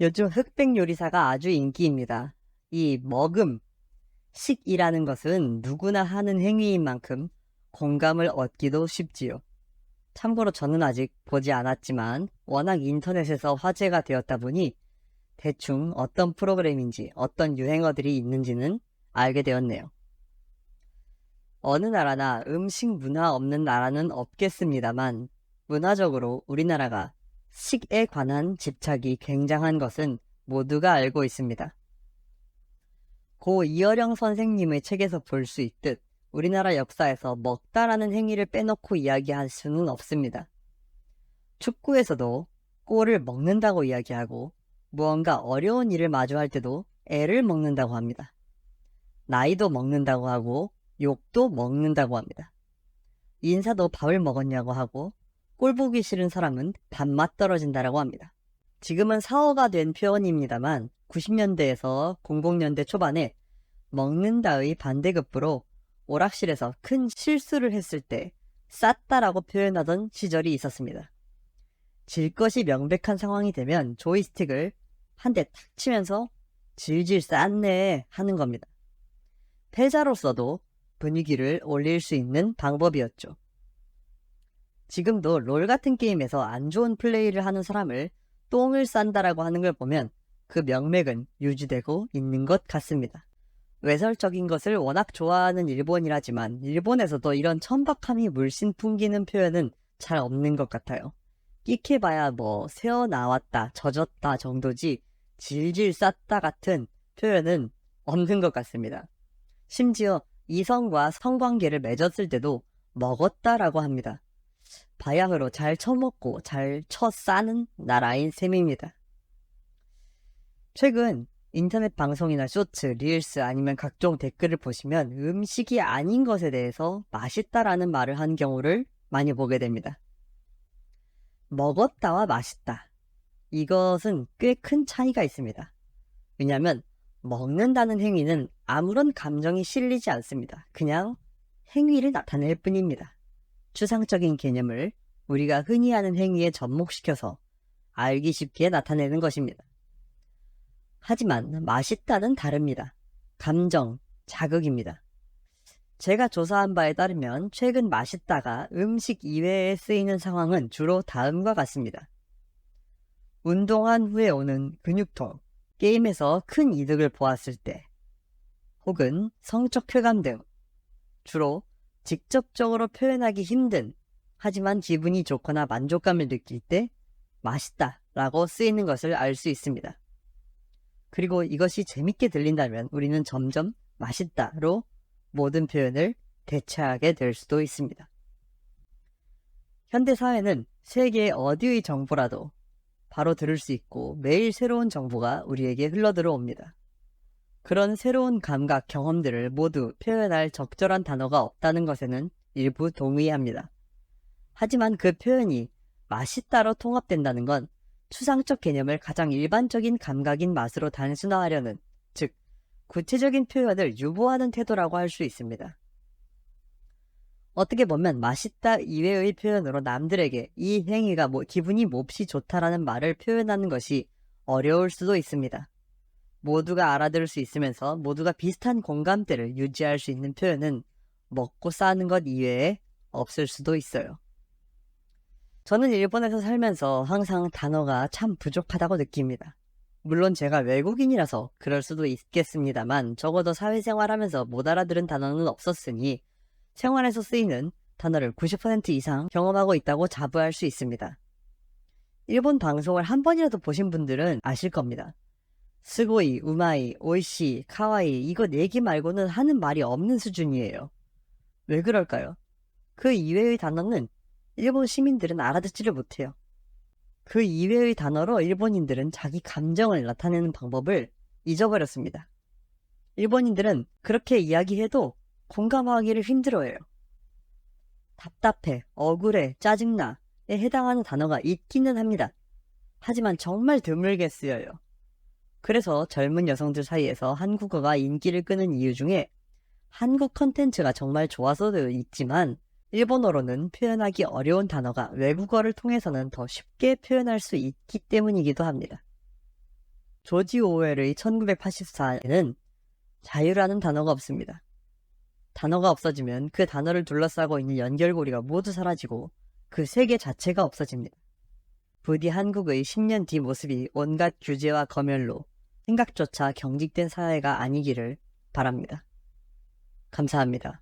요즘 흑백 요리사가 아주 인기입니다. 이 먹음, 식이라는 것은 누구나 하는 행위인 만큼 공감을 얻기도 쉽지요. 참고로 저는 아직 보지 않았지만 워낙 인터넷에서 화제가 되었다 보니 대충 어떤 프로그램인지 어떤 유행어들이 있는지는 알게 되었네요. 어느 나라나 음식 문화 없는 나라는 없겠습니다만 문화적으로 우리나라가 식에 관한 집착이 굉장한 것은 모두가 알고 있습니다. 고 이어령 선생님의 책에서 볼 수 있듯 우리나라 역사에서 먹다라는 행위를 빼놓고 이야기할 수는 없습니다. 축구에서도 골을 먹는다고 이야기하고 무언가 어려운 일을 마주할 때도 애를 먹는다고 합니다. 나이도 먹는다고 하고 욕도 먹는다고 합니다. 인사도 밥을 먹었냐고 하고 꼴 보기 싫은 사람은 밥맛 떨어진다라고 합니다. 지금은 사어가 된 표현입니다만 90년대에서 00년대 초반에 먹는다의 반대급부로 오락실에서 큰 실수를 했을 때 쌌다라고 표현하던 시절이 있었습니다. 질 것이 명백한 상황이 되면 조이스틱을 한 대 탁 치면서 질질 쌌네 하는 겁니다. 패자로서도 분위기를 올릴 수 있는 방법이었죠. 지금도 롤 같은 게임에서 안 좋은 플레이를 하는 사람을 똥을 싼다라고 하는 걸 보면 그 명맥은 유지되고 있는 것 같습니다. 외설적인 것을 워낙 좋아하는 일본이라지만 일본에서도 이런 천박함이 물씬 풍기는 표현은 잘 없는 것 같아요. 끼케봐야 뭐 새어 나왔다, 젖었다 정도지 질질 쌌다 같은 표현은 없는 것 같습니다. 심지어 이성과 성관계를 맺었을 때도 먹었다라고 합니다. 바야흐로 잘 처먹고 잘 쳐싸는 나라인 셈입니다. 최근 인터넷 방송이나 쇼츠, 릴스 아니면 각종 댓글을 보시면 음식이 아닌 것에 대해서 맛있다라는 말을 한 경우를 많이 보게 됩니다. 먹었다와 맛있다. 이것은 꽤 큰 차이가 있습니다. 왜냐하면 먹는다는 행위는 아무런 감정이 실리지 않습니다. 그냥 행위를 나타낼 뿐입니다. 추상적인 개념을 우리가 흔히 하는 행위에 접목시켜서 알기 쉽게 나타내는 것입니다. 하지만 맛있다는 다릅니다. 감정, 자극입니다. 제가 조사한 바에 따르면 최근 맛있다가 음식 이외에 쓰이는 상황은 주로 다음과 같습니다. 운동한 후에 오는 근육통, 게임에서 큰 이득을 보았을 때, 혹은 성적 쾌감 등 주로 직접적으로 표현하기 힘든 하지만 기분이 좋거나 만족감을 느낄 때 맛있다 라고 쓰이는 것을 알 수 있습니다. 그리고 이것이 재밌게 들린다면 우리는 점점 맛있다로 모든 표현을 대체하게 될 수도 있습니다. 현대 사회는 세계 어디의 정보라도 바로 들을 수 있고 매일 새로운 정보가 우리에게 흘러들어옵니다. 그런 새로운 감각, 경험들을 모두 표현할 적절한 단어가 없다는 것에는 일부 동의합니다. 하지만 그 표현이 맛있다로 통합된다는 건 추상적 개념을 가장 일반적인 감각인 맛으로 단순화하려는, 즉, 구체적인 표현을 유보하는 태도라고 할 수 있습니다. 어떻게 보면 맛있다 이외의 표현으로 남들에게 이 행위가 뭐 기분이 몹시 좋다라는 말을 표현하는 것이 어려울 수도 있습니다. 모두가 알아들을 수 있으면서 모두가 비슷한 공감대를 유지할 수 있는 표현은 먹고 싸는 것 이외에 없을 수도 있어요. 저는 일본에서 살면서 항상 단어가 참 부족하다고 느낍니다. 물론 제가 외국인이라서 그럴 수도 있겠습니다만 적어도 사회생활하면서 못 알아들은 단어는 없었으니 생활에서 쓰이는 단어를 90% 이상 경험하고 있다고 자부할 수 있습니다. 일본 방송을 한 번이라도 보신 분들은 아실 겁니다. 스고이, 우마이, 오이시, 카와이 이거 내기 말고는 하는 말이 없는 수준이에요. 왜 그럴까요? 그 이외의 단어는 일본 시민들은 알아듣지를 못해요. 그 이외의 단어로 일본인들은 자기 감정을 나타내는 방법을 잊어버렸습니다. 일본인들은 그렇게 이야기해도 공감하기를 힘들어해요. 답답해, 억울해, 짜증나에 해당하는 단어가 있기는 합니다. 하지만 정말 드물게 쓰여요. 그래서 젊은 여성들 사이에서 한국어가 인기를 끄는 이유 중에 한국 컨텐츠가 정말 좋아서도 있지만 일본어로는 표현하기 어려운 단어가 외국어를 통해서는 더 쉽게 표현할 수 있기 때문이기도 합니다. 조지 오웰의 1984에는 자유라는 단어가 없습니다. 단어가 없어지면 그 단어를 둘러싸고 있는 연결고리가 모두 사라지고 그 세계 자체가 없어집니다. 부디 한국의 10년 뒤 모습이 온갖 규제와 검열로 생각조차 경직된 사회가 아니기를 바랍니다. 감사합니다.